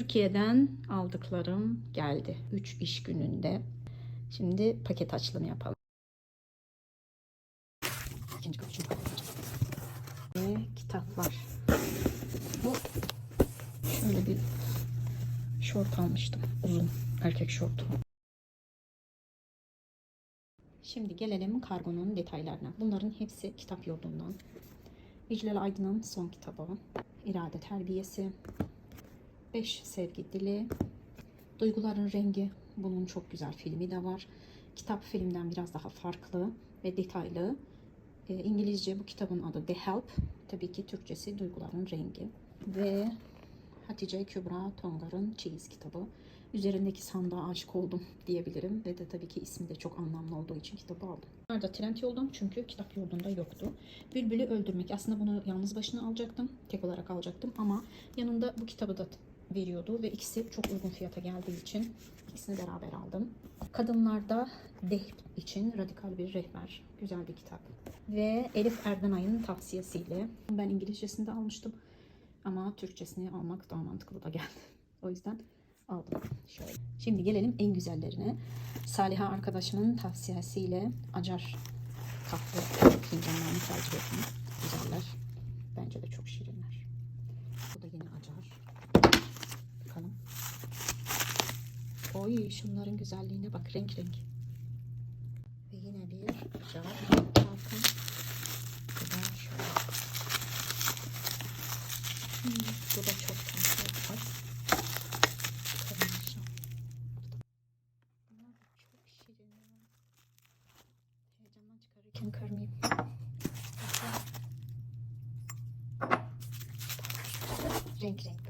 Türkiye'den aldıklarım geldi. 3 iş gününde. Şimdi paket açılımı yapalım. İkinci kat. Ve kitaplar. Bu şöyle bir şort almıştım. Uzun erkek şortu. Şimdi gelelim kargonun detaylarına. Bunların hepsi kitap yurdundan. İclal Aydın'ın son kitabı. İrade Terbiyesi. 5 Sevgi Dili. Duyguların Rengi. Bunun çok güzel filmi de var. Kitap filmden biraz daha farklı ve detaylı. E, İngilizce bu kitabın adı The Help. Tabii ki Türkçesi Duyguların Rengi. Ve Hatice Kübra Tongar'ın Çeyiz kitabı. Üzerindeki sandığa aşık oldum diyebilirim. Ve de tabii ki ismi de çok anlamlı olduğu için kitabı aldım. Bunlar da trend yoldum çünkü kitap yolunda yoktu. Bülbül'ü öldürmek. Aslında bunu yalnız başına alacaktım. Tek olarak alacaktım ama yanında bu kitabı da veriyordu ve ikisi çok uygun fiyata geldiği için ikisini beraber aldım. Kadınlarda deh için radikal bir rehber. Güzel bir kitap. Ve Elif Erdenay'ın tavsiyesiyle ben İngilizcesini de almıştım. Ama Türkçesini almak daha mantıklı da geldi. O yüzden aldım. Şöyle. Şimdi gelelim en güzellerine. Saliha arkadaşımın tavsiyesiyle acar kahve fincanlarını tercih ettim. Güzeller. Bence de çok şirinler. Bu da yine acar. Oy şunların güzelliğine bak renk renk. Ve yine bir. Bakın. Bu da şöyle. Hmm, bu da çok tatlı. Heyecandan çıkarırken. Renk renk